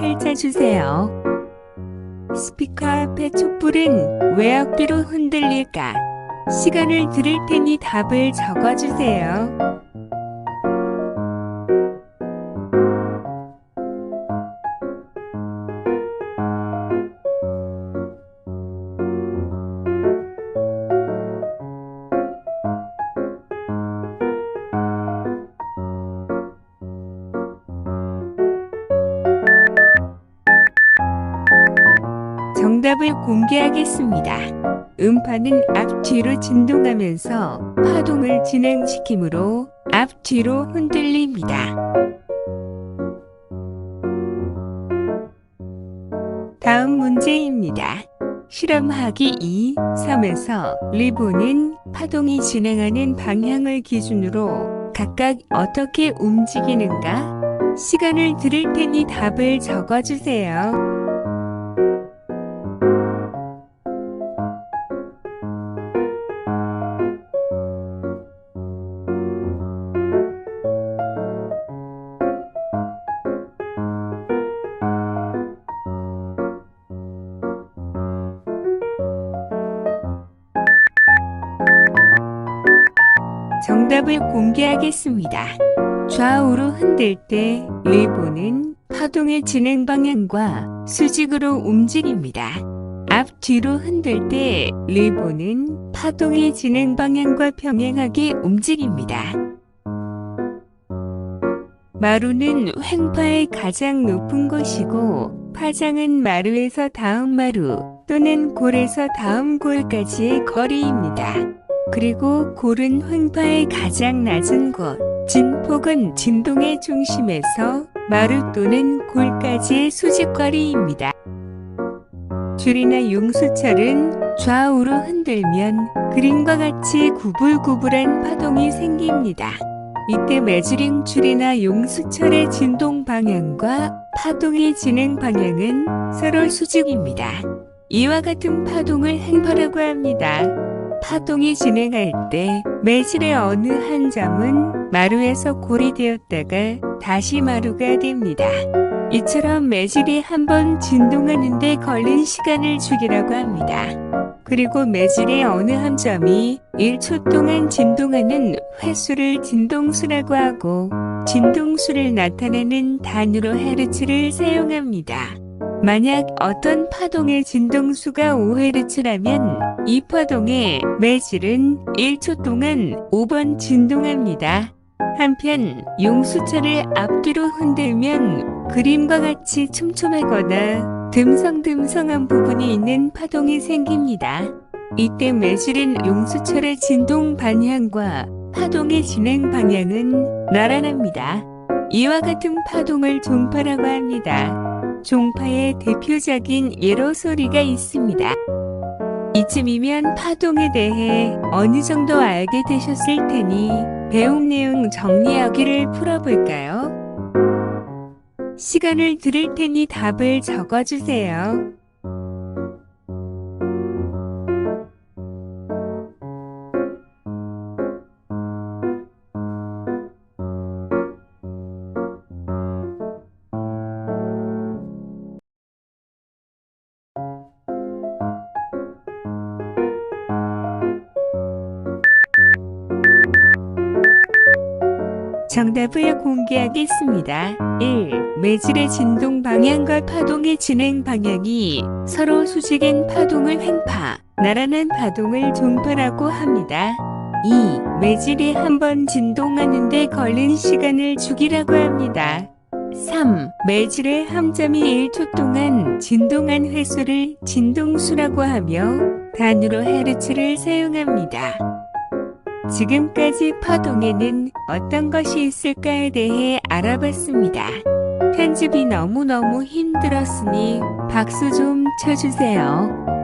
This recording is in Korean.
펼쳐주세요. 스피커 앞에 촛불은 왜 억지로 흔들릴까? 시간을 들을 테니 답을 적어주세요. 정답을 공개하겠습니다. 음파는 앞뒤로 진동하면서 파동을 진행시키므로 앞뒤로 흔들립니다. 다음 문제입니다. 실험하기 2, 3에서 리본은 파동이 진행하는 방향을 기준으로 각각 어떻게 움직이는가? 시간을 들을 테니 답을 적어주세요. 정답을 공개하겠습니다. 좌우로 흔들 때 리본은 파동의 진행 방향과 수직으로 움직입니다. 앞뒤로 흔들 때 리본은 파동의 진행 방향과 평행하게 움직입니다. 마루는 횡파의 가장 높은 곳이고 파장은 마루에서 다음 마루 또는 골에서 다음 골까지의 거리입니다. 그리고 골은 횡파의 가장 낮은 곳, 진폭은 진동의 중심에서 마루 또는 골까지의 수직거리입니다. 줄이나 용수철은 좌우로 흔들면 그림과 같이 구불구불한 파동이 생깁니다. 이때 매주링 줄이나 용수철의 진동 방향과 파동의 진행 방향은 서로 수직입니다. 이와 같은 파동을 행파라고 합니다. 파동이 진행할 때 매실의 어느 한 점은 마루에서 골이 되었다가 다시 마루가 됩니다. 이처럼 매질이 한 번 진동하는데 걸린 시간을 주기라고 합니다. 그리고 매질의 어느 한 점이 1초 동안 진동하는 횟수를 진동수라고 하고 진동수를 나타내는 단위로 헤르츠를 사용합니다. 만약 어떤 파동의 진동수가 5헤르츠라면 이 파동의 매질은 1초 동안 5번 진동합니다. 한편 용수철을 앞뒤로 흔들면 그림과 같이 촘촘하거나 듬성듬성한 부분이 있는 파동이 생깁니다. 이때 매질은 용수철의 진동 방향과 파동의 진행 방향은 나란합니다. 이와 같은 파동을 종파라고 합니다. 종파의 대표적인 예로 소리가 있습니다. 이쯤이면 파동에 대해 어느 정도 알게 되셨을 테니 배운 내용 정리하기를 풀어볼까요? 시간을 들을 테니 답을 적어주세요. 정답을 공개하겠습니다. 1. 매질의 진동 방향과 파동의 진행 방향이 서로 수직인 파동을 횡파, 나란한 파동을 종파라고 합니다. 2. 매질이 한 번 진동하는데 걸린 시간을 주기라고 합니다. 3. 매질의 함점이 1초 동안 진동한 횟수를 진동수라고 하며 단위로 헤르츠를 사용합니다. 지금까지 파동에는 어떤 것이 있을까에 대해 알아봤습니다. 편집이 너무너무 힘들었으니 박수 좀 쳐주세요.